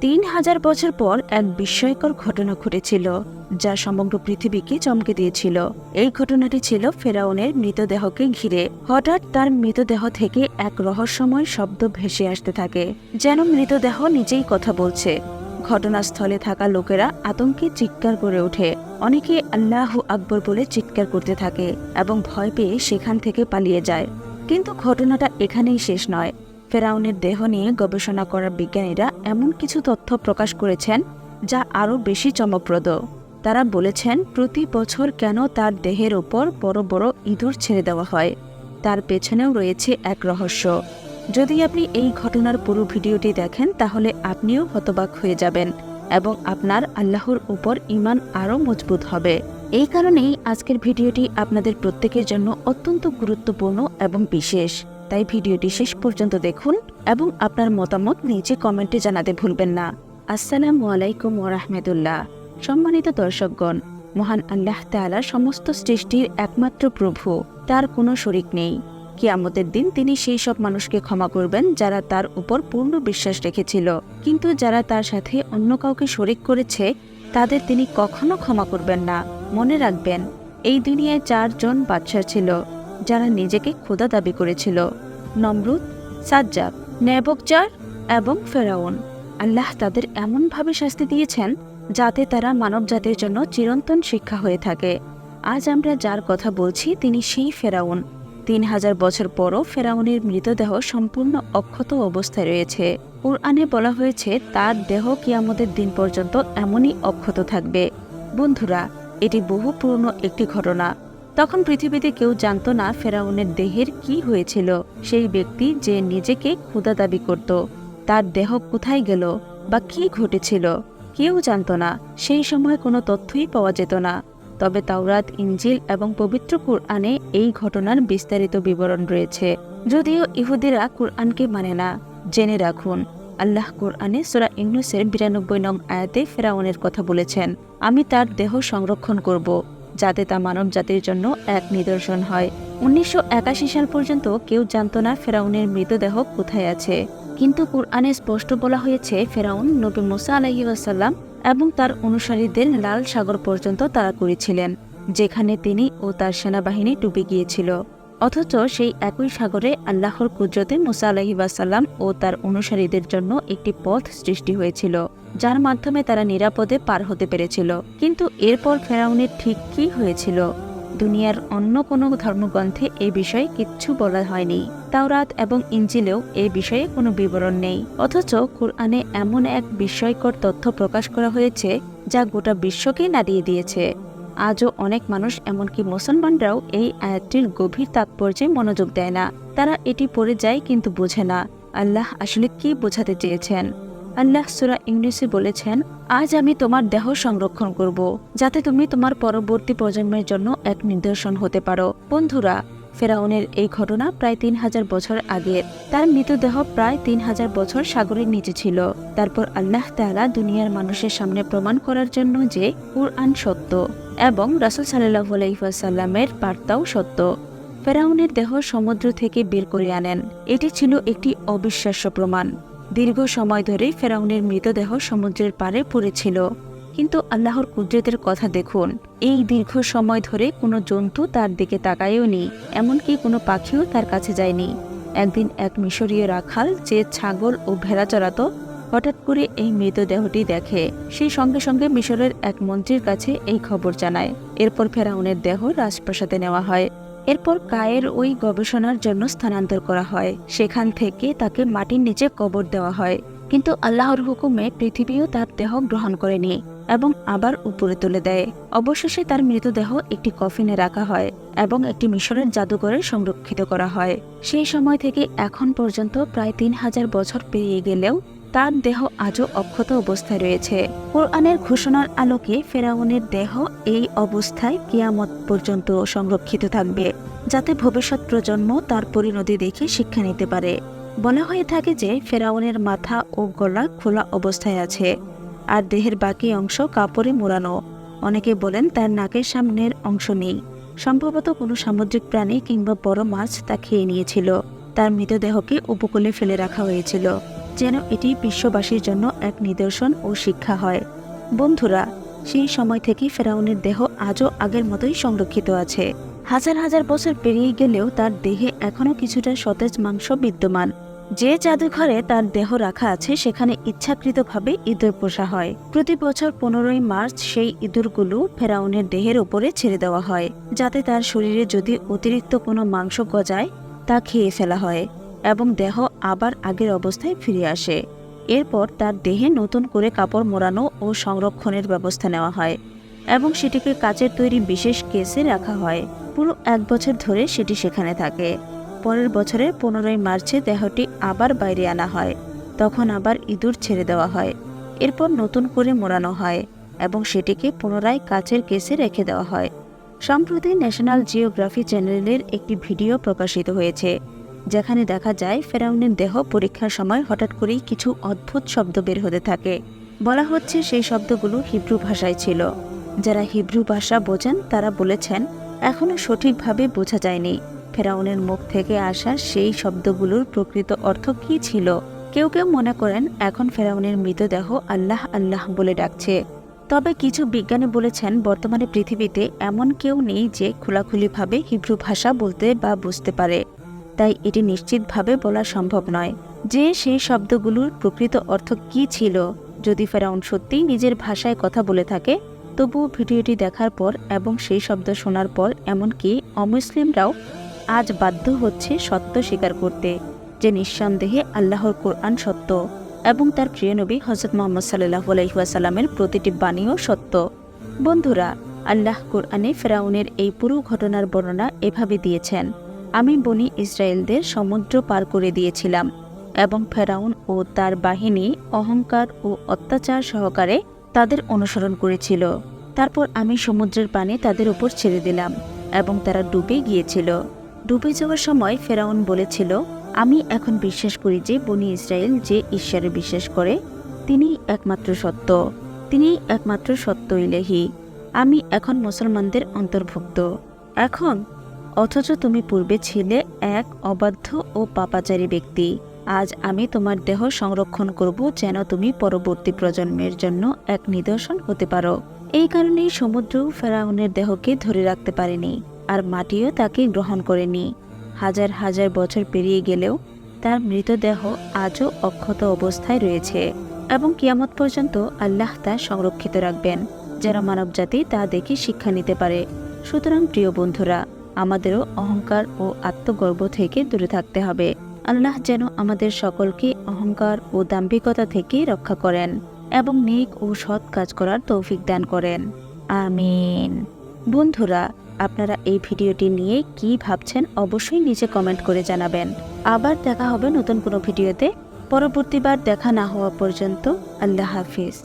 তিন হাজার বছর পর এক বিস্ময়কর ঘটনা ঘটেছিল, যা সমগ্র পৃথিবীকে চমকে দিয়েছিল। এই ঘটনাটি ছিল ফেরাউনের মৃতদেহকে ঘিরে। হঠাৎ তার মৃতদেহ থেকে এক রহস্যময় শব্দ ভেসে আসতে থাকে, যেন মৃতদেহ নিজেই কথা বলছে। ঘটনাস্থলে থাকা লোকেরা আতঙ্কে চিৎকার করে ওঠে। অনেকে আল্লাহ আকবর বলে চিৎকার করতে থাকে এবং ভয় পেয়ে সেখান থেকে পালিয়ে যায়। কিন্তু ঘটনাটা এখানেই শেষ নয়। ফেরাউনের দেহ নিয়ে গবেষণা করা বিজ্ঞানীরা এমন কিছু তথ্য প্রকাশ করেছেন যা আরও বেশি চমকপ্রদ। তারা বলেছেন, প্রতি বছর কেন তার দেহের ওপর বড় বড় ইঁদুর ছেড়ে দেওয়া হয়? তার পেছনেও রয়েছে এক রহস্য। যদি আপনি এই ঘটনার পুরো ভিডিওটি দেখেন, তাহলে আপনিও হতবাক হয়ে যাবেন এবং আপনার আল্লাহর উপর ইমান আরও মজবুত হবে। এই কারণেই আজকের ভিডিওটি আপনাদের প্রত্যেকের জন্য অত্যন্ত গুরুত্বপূর্ণ এবং বিশেষ। তাই ভিডিওটি শেষ পর্যন্ত দেখুন এবং আপনার মতামত নিচে কমেন্টে জানাতে ভুলবেন না। আসসালামু আলাইকুম ওরহমতুল্লাহ সম্মানিত দর্শকগণ, মহান আল্লাহ তাআলা সমস্ত সৃষ্টির একমাত্র প্রভু, তার কোনো শরিক নেই। কিয়ামতের দিন তিনি সেই সব মানুষকে ক্ষমা করবেন যারা তার উপর পূর্ণ বিশ্বাস রেখেছিল। কিন্তু যারা তার সাথে অন্য কাউকে শরিক করেছে, তাদের তিনি কখনো ক্ষমা করবেন না। মনে রাখবেন, এই দুনিয়ায় চারজন বাদশাহ ছিল। যারা নিজেকে খোদা দাবি করেছিল, নমরুদ সাজ্জাব নেবকজার এবং ফেরাউন। আল্লাহ তাদের এমনভাবে শাস্তি দিয়েছেন যাতে তারা মানবজাতির জন্য চিরন্তন শিক্ষা হয়ে থাকে। আজ আমরা যার কথা বলছি তিনি সেই ফেরাউন। তিন হাজার বছর পরও ফেরাউনের মৃতদেহ সম্পূর্ণ অক্ষত অবস্থায় রয়েছে। কোরআনে বলা হয়েছে, তার দেহ কিয়ামতের দিন পর্যন্ত এমনই অক্ষত থাকবে। বন্ধুরা, এটি বহু পুরনো একটি ঘটনা। তখন পৃথিবীতে কেউ জানত না ফেরাউনের দেহের কি হয়েছিল। সেই ব্যক্তি যে নিজেকে ক্ষুদা দাবি করত, তার দেহ কোথায় গেল বা কি ঘটেছিল, কেউ জানত না। সেই সময় কোনো তথ্যই পাওয়া যেত না। তবে তাওরাত ইঞ্জিল এবং পবিত্র কুরআনে এই ঘটনার বিস্তারিত বিবরণ রয়েছে। যদিও ইহুদিরা কুরআনকে মানে না, জেনে রাখুন, আল্লাহ কুরআনে সোরা ইংনুসের বিরানব্বই নং আয়াতে ফেরাউনের কথা বলেছেন, আমি তার দেহ সংরক্ষণ করব। যাতে তা মানব জাতির জন্য এক নিদর্শন হয়। উনিশশো একাশি সাল পর্যন্ত কেউ জানত না ফেরাউনের মৃতদেহ কোথায় আছে। কিন্তু কুরআনে স্পষ্ট বলা হয়েছে, ফেরাউন নবী মুসা আলাহি আসাল্লাম এবং তার অনুসারীদের লাল সাগর পর্যন্ত তারা করেছিলেন, যেখানে তিনি ও তার সেনাবাহিনী ডুবে গিয়েছিল। অথচ সেই একই সাগরে আল্লাহর কুদরতে মুসা আলাহি ওয়াসাল্লাম ও তার অনুসারীদের জন্য একটি পথ সৃষ্টি হয়েছিল, যার মাধ্যমে তারা নিরাপদে পার হতে পেরেছিল। কিন্তু এরপর ফেরাউনের ঠিক কি হয়েছিল? দুনিয়ার অন্য কোনো ধর্মগ্রন্থে এই বিষয়ে কিচ্ছু বলা হয়নি। তাওরাত এবং ইঞ্জিলেও এই বিষয়ে কোনো বিবরণ নেই। অথচ কোরআনে এমন এক বিস্ময়কর তথ্য প্রকাশ করা হয়েছে, যা গোটা বিশ্বকে নাড়িয়ে দিয়েছে। আজও অনেক মানুষ, এমনকি মুসলমানরাও এই আয়াতটির গভীর তাৎপর্যে মনোযোগ দেয় না। তারা এটি পড়ে যায় কিন্তু বোঝে না। আল্লাহ আসলে কি বোঝাতে চেয়েছেন? আল্লাহ সুরা ইংলিশে বলেছেন, আজ আমি তোমার দেহ সংরক্ষণ করব, যাতে তুমি তোমার পরবর্তী প্রজন্মের জন্য এক নিদর্শন হতে পারো। বন্ধুরা, ফেরাউনের এই ঘটনা প্রায় তিন হাজার বছর আগের। তার মৃতদেহ প্রায় তিন হাজার বছর সাগরের নিচে ছিল। তারপর আল্লাহ তাআলা দুনিয়ার মানুষের সামনে প্রমাণ করার জন্য যে কুরআন সত্য। এবং রাসুল সাল্লাহ আলাইসাল্লামের বার্তাও সত্য। ফেরাউনের দেহ সমুদ্র থেকে বের করে আনেন। এটি ছিল একটি অবিশ্বাস্য প্রমাণ। দীর্ঘ সময় ধরে ফেরাউনের মৃতদেহ সমুদ্রের পাড়ে পড়েছিল। কিন্তু আল্লাহর কুদরতের কথা দেখুন, এই দীর্ঘ সময় ধরে কোনো জন্তু তার দিকে তাকায়ও নি এমনকি কোনো পাখিও তার কাছে যায়নি। একদিন এক মিশরীয় রাখাল যে ছাগল ও ভেড়া চড়াতো হঠাৎ করে এই মৃতদেহটি দেখে, সেই সঙ্গে সঙ্গে মিশরের এক মন্ত্রীর কাছে এই খবর জানায়। এরপর ফেরাউনের দেহ রাজপ্রাসাদে নেওয়া হয়। এরপর কায়ের ওই গবেষণার জন্য স্থানান্তর করা হয়। সেখান থেকে তাকে মাটির নিচে কবর দেওয়া হয়। কিন্তু আল্লাহর হুকুমে পৃথিবীও তার দেহ গ্রহণ করেনি এবং আবার উপরে তুলে দেয়। অবশেষে তার মৃতদেহ একটি কফিনে রাখা হয় এবং একটি মিশরের জাদুঘরে সংরক্ষিত করা হয়। সেই সময় থেকে এখন পর্যন্ত প্রায় তিন হাজার বছর পেরিয়ে গেলেও তার দেহ আজও অক্ষত অবস্থায় রয়েছে। কোরআনের ঘোষণার আলোকে ফেরাউনের দেহ এই অবস্থায় কিয়ামত পর্যন্ত সংরক্ষিত থাকবে, যাতে ভবিষ্যৎ প্রজন্ম তার পরিণতি দেখে শিক্ষা নিতে পারে। বলা হয়ে থাকে যে, ফেরাউনের মাথা ও গলা খোলা অবস্থায় আছে, আর দেহের বাকি অংশ কাপড়ে মোড়ানো। অনেকে বলেন তার নাকের সামনের অংশ নেই। সম্ভবত কোনো সামুদ্রিক প্রাণী কিংবা বড় মাছ তা খেয়ে নিয়েছিল। তার মৃতদেহকে উপকূলে ফেলে রাখা হয়েছিল। যেন এটি বিশ্ববাসীর জন্য এক নিদর্শন ও শিক্ষা হয়। বন্ধুরা, সেই সময় থেকেই ফেরাউনের দেহ আজও আগের মতোই সংরক্ষিত আছে। হাজার হাজার বছর পেরিয়ে গেলেও তার দেহে এখনও কিছুটা সতেজ মাংস বিদ্যমান। যে জাদুঘরে তার দেহ রাখা আছে, সেখানে ইচ্ছাকৃতভাবে ইঁদুর পোষা হয়। প্রতি বছর পনেরোই মার্চ সেই ইঁদুরগুলো ফেরাউনের দেহের ওপরে ছেড়ে দেওয়া হয়, যাতে তার শরীরে যদি অতিরিক্ত কোনো মাংস গজায়, তা খেয়ে ফেলা হয়। এবং দেহ আবার আগের অবস্থায় ফিরে আসে। এরপর তার দেহে নতুন করে কাপড় মোড়ানো ও সংরক্ষণের ব্যবস্থা নেওয়া হয় এবং সেটিকে কাচের তৈরি বিশেষ কেসে রাখা হয়। পুরো এক বছর ধরে সেটি সেখানে থাকে। পরের বছরের পনেরোই মার্চে দেহটি আবার বাইরে আনা হয়। তখন আবার ইঁদুর ছেড়ে দেওয়া হয়। এরপর নতুন করে মোড়ানো হয় এবং সেটিকে পুনরায় কাচের কেসে রেখে দেওয়া হয়। সম্প্রতি ন্যাশনাল জিওগ্রাফি চ্যানেলের একটি ভিডিও প্রকাশিত হয়েছে। যেখানে দেখা যায় ফেরাউনের দেহ পরীক্ষার সময় হঠাৎ করেই কিছু অদ্ভুত শব্দ বের হতে থাকে। বলা হচ্ছে সেই শব্দগুলো হিব্রু ভাষায় ছিল। যারা হিব্রু ভাষা বোঝেন, তারা বলেছেন এখনও সঠিকভাবে বোঝা যায়নি। ফেরাউনের মুখ থেকে আসা সেই শব্দগুলোর প্রকৃত অর্থ কী ছিল? কেউ কেউ মনে করেন, এখন ফেরাউনের মৃতদেহ আল্লাহ আল্লাহ বলে ডাকছে। তবে কিছু বিজ্ঞানী বলেছেন, বর্তমানে পৃথিবীতে এমন কেউ নেই যে খোলাখুলিভাবে হিব্রু ভাষা বলতে বা বুঝতে পারে। তাই এটি নিশ্চিতভাবে বলা সম্ভব নয় যে সেই শব্দগুলোর প্রকৃত অর্থ কী ছিল। যদি ফেরাউন সত্যিই নিজের ভাষায় কথা বলে থাকে, তবুও ভিডিওটি দেখার পর এবং সেই শব্দ শোনার পর এমনকি অমুসলিমরাও আজ বাধ্য হচ্ছে সত্য স্বীকার করতে, যে নিঃসন্দেহে আল্লাহর কোরআন সত্য এবং তার প্রিয় নবী হজরত মোহাম্মদ সাল্লাহ আলহিহাসাল্লামের প্রতিটি বাণীও সত্য। বন্ধুরা, আল্লাহ কোরআনে ফেরাউনের এই পুরো ঘটনার বর্ণনা এভাবে দিয়েছেন আমি বনি ইসরায়েলদের সমুদ্র পার করে দিয়েছিলাম এবং ফেরাউন ও তার বাহিনী অহংকার ও অত্যাচার সহকারে তাদের অনুসরণ করেছিল। তারপর আমি সমুদ্রের পানি তাদের উপর ছেড়ে দিলাম এবং তারা ডুবে গিয়েছিল। ডুবে যাওয়ার সময় ফেরাউন বলেছিল, আমি এখন বিশ্বাস করি যে বনি ইসরায়েল যে ঈশ্বরে বিশ্বাস করে তিনি একমাত্র সত্য। তিনি একমাত্র সত্য ইলেহি। আমি এখন মুসলমানদের অন্তর্ভুক্ত। এখন অথচ তুমি পূর্বে ছিলে এক অবাধ্য ও পাপাচারী ব্যক্তি। আজ আমি তোমার দেহ সংরক্ষণ করব যেন তুমি পরবর্তী প্রজন্মের জন্য এক নিদর্শন হতে পারো। এই কারণেই সমুদ্র ফেরাউনের দেহকে ধরে রাখতে পারেনি আর মাটিও তাকে গ্রহণ করেনি। হাজার হাজার বছর পেরিয়ে গেলেও তার মৃতদেহ আজও অক্ষত অবস্থায় রয়েছে এবং কিয়ামত পর্যন্ত আল্লাহ তা সংরক্ষিত রাখবেন যেন মানবজাতি তা দেখে শিক্ষা নিতে পারে। সুতরাং প্রিয় বন্ধুরা আমাদেরও অহংকার ও আত্মগর্ব থেকে দূরে থাকতে হবে। আল্লাহ যেন আমাদের সকলকে অহংকার ও দাম্ভিকতা থেকে রক্ষা করেন এবং নেক ও সৎ কাজ করার তৌফিক দান করেন। আমিন। বন্ধুরা, আপনারা এই ভিডিওটি নিয়ে কি ভাবছেন অবশ্যই নিচে কমেন্ট করে জানাবেন। আবার দেখা হবে নতুন কোনো ভিডিওতে। পরবর্তীবার দেখা না হওয়া পর্যন্ত আল্লাহ হাফিজ।